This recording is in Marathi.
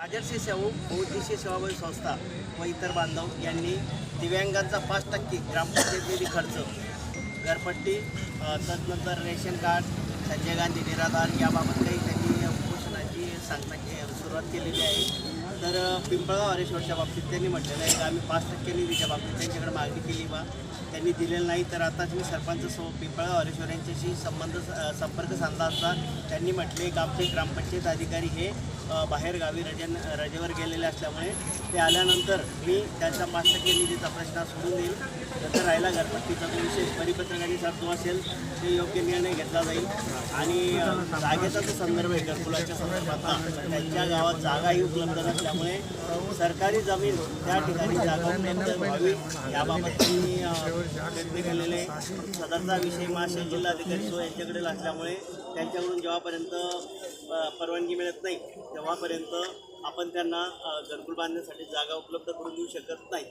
राजर्षी सेवक बहुउद्देशीय सेवाभावी संस्था व इतर बांधव यांनी दिव्यांगांचा पाच टक्के ग्रामपंचायत निधी खर्च. घरपट्टी तदनंतर रेशन कार्ड संजय गांधी निराधार याबाबत काही त्यांनी उपोषणाची सांगता के सुरुवात केलेली आहे. तर पिंपळगाव हरेश्वरच्या बाबतीत त्यांनी म्हटलेलं आहे की आम्ही पाच टक्के निधीच्या बाबतीत त्यांच्याकडे मागणी केली बा. त्यांनी दिलेलं नाही तर आताच मी सरपंच सो पिंपळगाव हरेश्वर यांच्याशी संबंध संपर्क साधला असता त्यांनी म्हटले की आमचे ग्रामपंचायत अधिकारी हे बाहेर बाहेरगावी रजेन रजेवर गेलेले असल्यामुळे ते आल्यानंतर मी त्यांचा पाच टक्के निधीचा प्रश्न सोडून देईल तसं राहिला घरपट्टीचा जो विशेष परिपत्रकाने जो असेल ते योग्य निर्णय घेतला जाईल. आणि जागेचा जो संदर्भ आहे घरकुलाच्या संदर्भातला त्यांच्या गावात जागाही उपलब्ध नसल्यामुळे सरकारी जमीन त्या ठिकाणी जागा उपलब्ध व्हावी याबाबत मी व्यक्त केलेले सदरचा विषय महाशय जिल्हाधिकारी सो यांच्याकडे असल्यामुळे त्यांच्याकडून जेव्हापर्यंत परवानगी मिळत नाही तेव्हापर्यंत आपण त्यांना घरकुल बांधण्यासाठी जागा उपलब्ध करून देऊ शकत नाही.